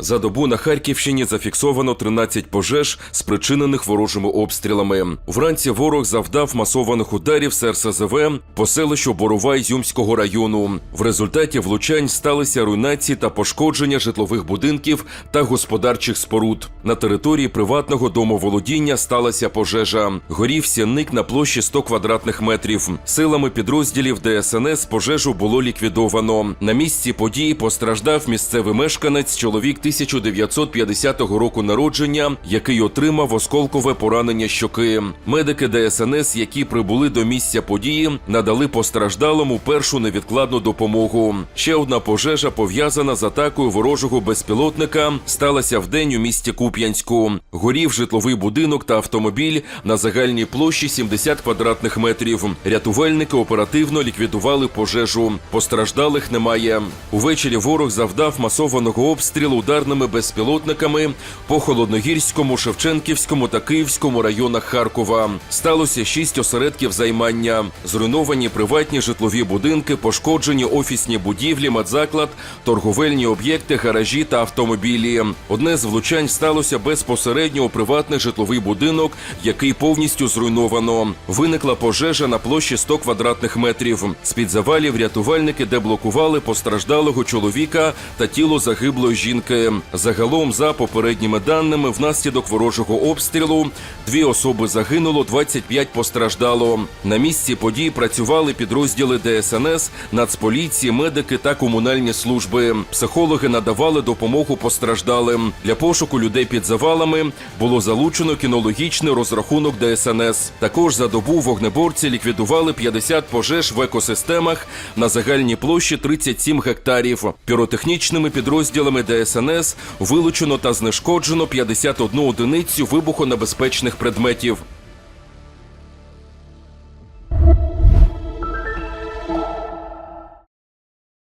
За добу на Харківщині зафіксовано 13 пожеж, спричинених ворожими обстрілами. Вранці ворог завдав масованих ударів з РСЗВ по селищу Борова Ізюмського району. В результаті влучань сталися руйнації та пошкодження житлових будинків та господарчих споруд. На території приватного домоволодіння сталася пожежа. Горів сінник на площі 100 квадратних метрів. Силами підрозділів ДСНС пожежу було ліквідовано. На місці події постраждав місцевий мешканець, чоловік 1950 року народження, який отримав осколкове поранення щоки. Медики ДСНС, які прибули до місця події, надали постраждалому першу невідкладну допомогу. Ще одна пожежа, пов'язана з атакою ворожого безпілотника, сталася вдень у місті Куп'янську. Горів житловий будинок та автомобіль на загальній площі 70 квадратних метрів. Рятувальники оперативно ліквідували пожежу. Постраждалих немає. Увечері ворог завдав масованого обстрілу ударними безпілотниками по холодногірському, Шевченківському та Київському районах Харкова. Сталося шість осередків займання. Зруйновані приватні житлові будинки, пошкоджені офісні будівлі, медзаклад, торговельні об'єкти, гаражі та автомобілі. Одне з влучань сталося безпосередньо у приватний житловий будинок, який повністю зруйновано. Виникла пожежа на площі 100 квадратних метрів. З під завалів рятувальники деблокували постраждалого чоловіка та тіло загиблої жінки. Загалом, за попередніми даними, внаслідок ворожого обстрілу дві особи загинуло, 25 постраждало. На місці подій працювали підрозділи ДСНС, Нацполіції, медики та комунальні служби. Психологи надавали допомогу постраждалим. Для пошуку людей під завалами було залучено кінологічний розрахунок ДСНС. Також за добу вогнеборці ліквідували 50 пожеж в екосистемах на загальній площі 37 гектарів. Піротехнічними підрозділами ДСНС вилучено та знешкоджено 51 одиницю вибухонебезпечних предметів.